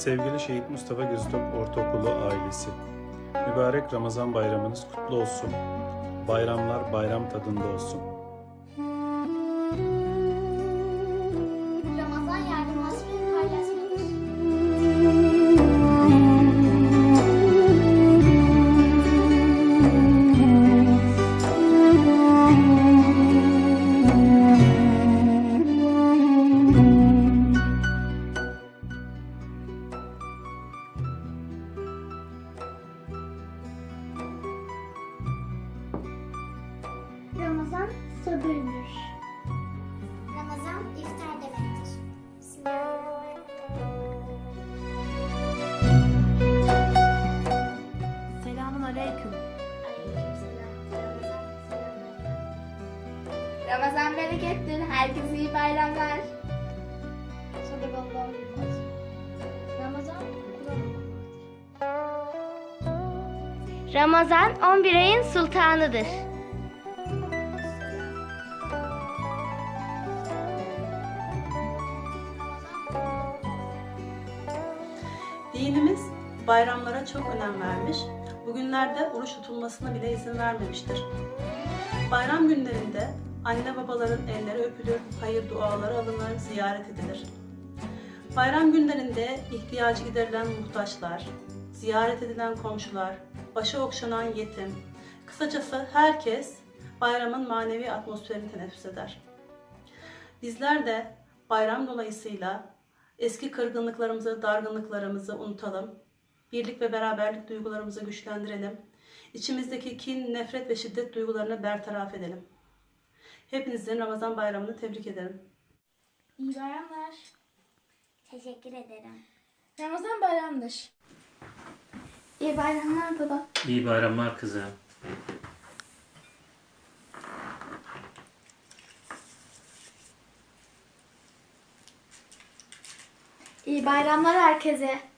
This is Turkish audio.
Sevgili Şehit Mustafa Göztok Ortaokulu ailesi, mübarek Ramazan bayramınız kutlu olsun. Bayramlar bayram tadında olsun. Ramazan sabırdır. Ramazan iftar demektir. Selamun aleyküm. Ramazan berekettir. Herkese iyi bayramlar. Ramazan Ramazan 11 ayın sultanıdır. Dinimiz bayramlara çok önem vermiş, bugünlerde oruç tutulmasına bile izin vermemiştir. Bayram günlerinde anne babaların elleri öpülür, hayır duaları alınır, ziyaret edilir. Bayram günlerinde ihtiyacı giderilen muhtaçlar, ziyaret edilen komşular, başı okşanan yetim, kısacası herkes bayramın manevi atmosferini teneffüs eder. Bizler de bayram dolayısıyla eski kırgınlıklarımızı, dargınlıklarımızı unutalım. Birlik ve beraberlik duygularımızı güçlendirelim. İçimizdeki kin, nefret ve şiddet duygularını bertaraf edelim. Hepinizin Ramazan bayramını tebrik ederim. İyi bayramlar. Teşekkür ederim. Ramazan bayramdır. İyi bayramlar baba. İyi bayramlar kızım. İyi bayramlar herkese.